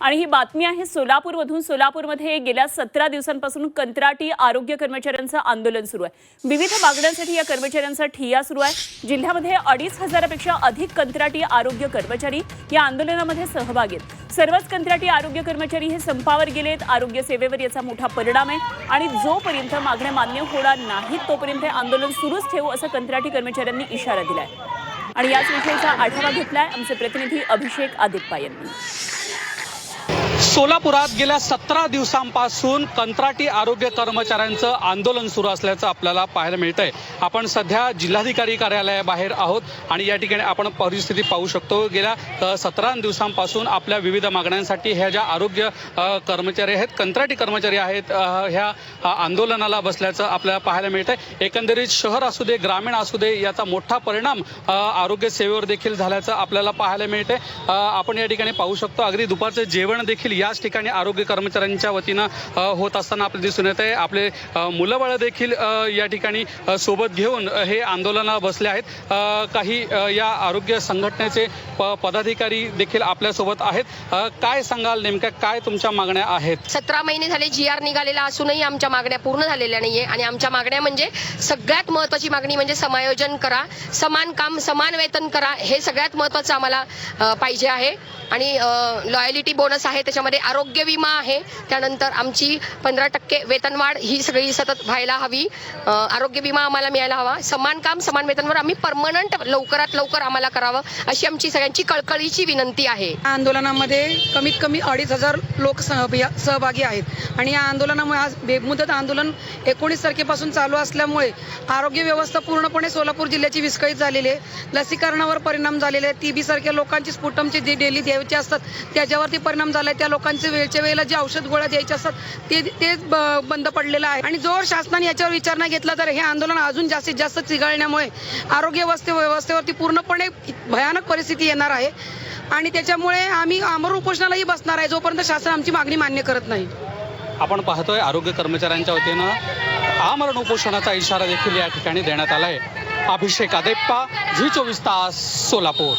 आणि ही बातमी आहे सोलापूरमधून. सोलापूरमध्ये गेल्या सतरा दिवसांपासून कंत्राटी आरोग्य कर्मचाऱ्यांचं आंदोलन सुरू आहे. विविध मागण्यांसाठी या कर्मचाऱ्यांचा ठिय्या सुरू आहे. जिल्ह्यामध्ये अडीच हजारापेक्षा अधिक कंत्राटी आरोग्य कर्मचारी या आंदोलनामध्ये सहभागी आहेत. सर्वच कंत्राटी आरोग्य कर्मचारी हे संपावर गेलेत. आरोग्य सेवेवर याचा मोठा परिणाम आहे. आणि जोपर्यंत मागण्या मान्य होणार नाहीत तोपर्यंत हे आंदोलन सुरूच ठेवू असं कंत्राटी कर्मचाऱ्यांनी इशारा दिलाय. आणि याच विषयीचा आढावा घेतलाय आमचे प्रतिनिधी अभिषेक आदिप्पा यांनी. Yeah. सोलापुरात गेल्या सतरा दिवसांपासून कंत्राटी आरोग्य कर्मचाऱ्यांचं आंदोलन सुरू असल्याचं आपल्याला पाहायला मिळतंय. आपण सध्या जिल्हाधिकारी कार्यालयाबाहेर आहोत आणि या ठिकाणी आपण परिस्थिती पाहू शकतो. गेल्या सतरा दिवसांपासून आपल्या विविध मागण्यांसाठी ह्या ज्या आरोग्य कर्मचारी आहेत कंत्राटी कर्मचारी आहेत ह्या आंदोलनाला बसल्याचं आपल्याला पाहायला मिळतंय. एकंदरीत शहर असू दे ग्रामीण असू दे याचा मोठा परिणाम आरोग्य सेवेवर देखील झाल्याचं आपल्याला पाहायला मिळतं आहे आपण या ठिकाणी पाहू शकतो. अगदी दुपारचं जेवण देखील याच ठिकाणी आरोग्य कर्मचाऱ्यांच्या वतीनं होत असताना आपल्याला दिसून येत आहे आपले अ, मुलंबाळं देखील या ठिकाणी सोबत घेऊन हे आंदोलनाला बसले आहेत. काही या आरोग्य संघटनेचे प पदाधिकारी देखील आपल्यासोबत आहेत. काय सांगाल नेमक्या? काय तुमच्या मागण्या आहेत? सतरा महिने झाले जी आर निघालेला असूनही आमच्या मागण्या पूर्ण झालेल्या नाहीये. आणि आमच्या मागण्या म्हणजे सगळ्यात महत्वाची मागणी म्हणजे समायोजन करा समान काम समान वेतन करा हे सगळ्यात महत्वाचं आम्हाला पाहिजे आहे. आणि लॉयलिटी बोनस आहे त्याच्यामध्ये आरोग्य विमा आहे. त्यानंतर आमची पंधरा टक्के वेतनवाढ ही सगळी सतत व्हायला हवी. आरोग्य विमा आम्हाला मिळायला हवा. समान काम समान वेतनवर आम्ही परमनंट लवकरात लवकर आम्हाला करावं अशी आमची सगळ्यांची कळकळीची विनंती आहे. या आंदोलनामध्ये कमीत कमी अडीच हजार लोक सहभागी आहेत. आणि या आंदोलनामुळे आज बेमुदत आंदोलन एकोणीस तारखेपासून चालू असल्यामुळे आरोग्य व्यवस्था पूर्णपणे सोलापूर जिल्ह्याची विस्कळीत झालेली आहे. लसीकरणावर परिणाम झालेले आहे टीबी सारख्या लोकांची स्फुटमचे जे डेली द्यायचे असतात त्याच्यावरती परिणाम झाला आहे त्या लोकांचे वेळच्या वेळेला जे औषध गोळ्या द्यायचे असतात ते ते ब- बंद पडलेलं आहे. आणि जोर शासनाने याच्यावर विचार नाही घेतला तर हे आंदोलन अजून जास्तीत जास्त चिघळण्यामुळे आरोग्य व्यवस्थे व्यवस्थेवरती पूर्णपणे भयानक परिस्थिती येणार आहे. आणि त्याच्यामुळे आम्ही अमर उपोषणालाही बसणार आहे जोपर्यंत शासन आमची मागणी मान्य करत नाही. आपण पाहतोय आरोग्य कर्मचाऱ्यांच्या वतीनं आमरण उपोषणाचा इशारा देखील या ठिकाणी देण्यात आलाय. अभिषेक आदेप्पा झी चोवीस तास सोलापूर.